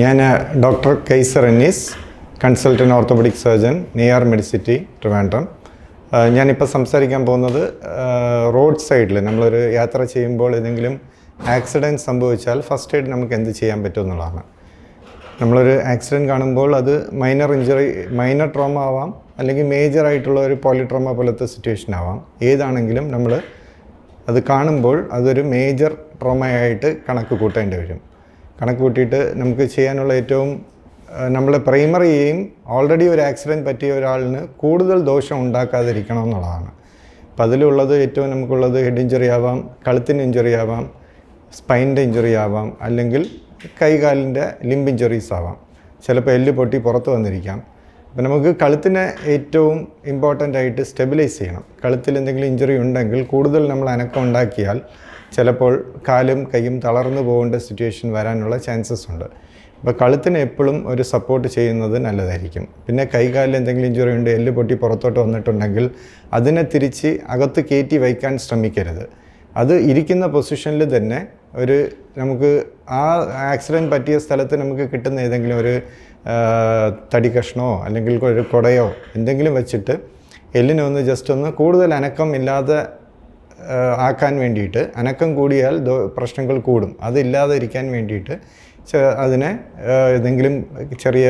ഞാൻ doctor Kaiser Ennis consultant orthopaedic surgeon near Medicity Trivandrum. ഞാനിപ്പോൾ സംസാരിക്കാൻ പോകുന്നത് റോഡ് സൈഡിൽ നമ്മളൊരു യാത്ര ചെയ്യുമ്പോൾ ഏതെങ്കിലും ആക്സിഡന്റ് സംഭവിച്ചാൽ ഫസ്റ്റ് എയ്ഡ് നമുക്ക് എന്ത് ചെയ്യാൻ പറ്റും എന്നുള്ളതാണ്. നമ്മളൊരു ആക്സിഡന്റ് കാണുമ്പോൾ അത് മൈനർ ഇഞ്ചറി മൈനർ ട്രോമ ആവാം അല്ലെങ്കിൽ മേജർ ആയിട്ടുള്ള ഒരു പോളിട്രോമ പോലത്തെ സിറ്റുവേഷൻ ആവാം. ഏതാണെങ്കിലും നമ്മൾ അത് കാണുമ്പോൾ അതൊരു മേജർ ട്രോമയായിട്ട് കണക്ക് കൂട്ടേണ്ടി വരും. കണക്ക് കൂട്ടിയിട്ട് നമുക്ക് ചെയ്യാനുള്ള ഏറ്റവും നമ്മൾ പ്രൈമറിയെയും ഓൾറെഡി ഒരു ആക്സിഡന്റ് പറ്റിയ ഒരാളിന് കൂടുതൽ ദോഷം ഉണ്ടാക്കാതിരിക്കണം എന്നുള്ളതാണ്. അപ്പോൾ അതിലുള്ളത് ഏറ്റവും നമുക്കുള്ളത് ഹെഡ് ഇഞ്ചറി ആവാം കഴുത്തിന് ഇഞ്ചറി ആവാം സ്പൈന്റെ ഇഞ്ചറി ആവാം അല്ലെങ്കിൽ കൈകാലിന്റെ ലിംബ് ഇഞ്ചറീസ് ആവാം. ചിലപ്പോൾ എല്ല് പൊട്ടി പുറത്ത് വന്നിരിക്കാം. അപ്പോൾ നമുക്ക് കഴുത്തിനെ ഏറ്റവും ഇമ്പോർട്ടന്റ് ആയിട്ട് സ്റ്റെബിലൈസ് ചെയ്യണം. കഴുത്തിൽ എന്തെങ്കിലും ഇഞ്ചറി ഉണ്ടെങ്കിൽ കൂടുതൽ നമ്മൾ അനക്കം ഉണ്ടാക്കിയാൽ ചിലപ്പോൾ കാലും കൈയും തളർന്നു പോകേണ്ട സിറ്റുവേഷൻ വരാനുള്ള ചാൻസസ് ഉണ്ട്. അപ്പോൾ കഴുത്തിന് എപ്പോഴും ഒരു സപ്പോർട്ട് ചെയ്യുന്നത് നല്ലതായിരിക്കും. പിന്നെ കൈകാലിൽ എന്തെങ്കിലും ഇഞ്ചുറി ഉണ്ട് എല്ല് പൊട്ടി പുറത്തോട്ട് വന്നിട്ടുണ്ടെങ്കിൽ അതിനെ തിരിച്ച് അകത്ത് കയറ്റി വയ്ക്കാൻ ശ്രമിക്കരുത്. അത് ഇരിക്കുന്ന പൊസിഷനിൽ തന്നെ ഒരു നമുക്ക് ആ ആക്സിഡന്റ് പറ്റിയ സ്ഥലത്ത് നമുക്ക് കിട്ടുന്ന ഏതെങ്കിലും ഒരു തടി കഷ്ണമോ അല്ലെങ്കിൽ ഒരു കുടയോ എന്തെങ്കിലും വെച്ചിട്ട് എല്ലിനെ ഒന്ന് ജസ്റ്റ് ഒന്ന് കൂടുതൽ അനക്കം ഇല്ലാതെ ആക്കാൻ വേണ്ടിയിട്ട്. അനക്കം കൂടിയാൽ പ്രശ്നങ്ങൾ കൂടും. അതില്ലാതിരിക്കാൻ വേണ്ടിയിട്ട് അതിനെ ഏതെങ്കിലും ചെറിയ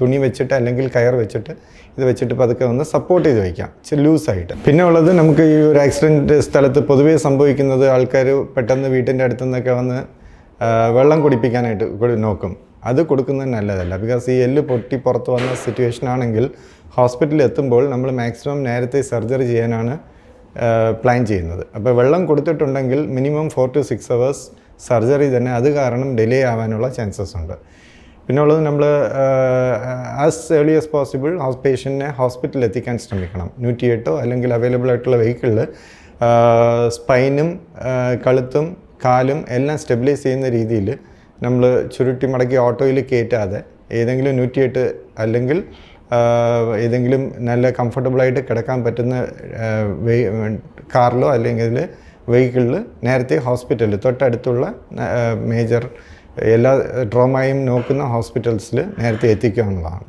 തുണി വെച്ചിട്ട് അല്ലെങ്കിൽ കയർ വെച്ചിട്ട് ഇത് വെച്ചിട്ട് പതുക്കെ ഒന്ന് സപ്പോർട്ട് ചെയ്ത് വയ്ക്കാം. ലൂസായിട്ട്. പിന്നെ ഉള്ളത് നമുക്ക് ഈ ഒരു ആക്സിഡന്റ് സ്ഥലത്ത് പൊതുവേ സംഭവിക്കുന്നത് ആൾക്കാർ പെട്ടെന്ന് വീട്ടിന്റെ അടുത്തു നിന്നൊക്കെ വന്ന് വെള്ളം കുടിപ്പിക്കാനായിട്ട് കൂടി നോക്കും. അത് കൊടുക്കുന്നത് നല്ലതല്ല. ബിക്കോസ് ഈ എല്ല് പൊട്ടി പുറത്ത് വന്ന സിറ്റുവേഷൻ ആണെങ്കിൽ ഹോസ്പിറ്റലിൽ എത്തുമ്പോൾ നമ്മൾ മാക്സിമം നേരത്തെ സർജറി ചെയ്യാനാണ് പ്ലാൻ ചെയ്യുന്നത്. അപ്പോൾ വെള്ളം കൊടുത്തിട്ടുണ്ടെങ്കിൽ minimum four to six hours surgery തന്നെ അത് കാരണം ഡിലേ ആവാനുള്ള ചാൻസസ് ഉണ്ട്. പിന്നെ ഉള്ളത് നമ്മൾ ആസ് ഏർലി ആസ് പോസിബിൾ പേഷ്യന്റിനെ ഹോസ്പിറ്റലിൽ എത്തിക്കാൻ ശ്രമിക്കണം. നൂറ്റി എട്ടോ അല്ലെങ്കിൽ അവൈലബിൾ ആയിട്ടുള്ള വെഹിക്കിളിൽ സ്പൈനും കഴുത്തും കാലും എല്ലാം സ്റ്റെബിലൈസ് ചെയ്യുന്ന രീതിയിൽ നമ്മൾ ചുരുട്ടി മടക്കി ഓട്ടോയിൽ കയറ്റാതെ ഏതെങ്കിലും നൂറ്റിയെട്ട് അല്ലെങ്കിൽ ഏതെങ്കിലും നല്ല കംഫർട്ടബിളായിട്ട് കിടക്കാൻ പറ്റുന്ന ആ, കാറിലോ അല്ലെങ്കിൽ വെഹിക്കിളിൽ നേരത്തെ ഹോസ്പിറ്റലിൽ തൊട്ടടുത്തുള്ള മേജർ എല്ലാ ട്രോമയും നോക്കുന്ന ഹോസ്പിറ്റൽസിൽ നേരത്തെ എത്തിക്കുക എന്നുള്ളതാണ്.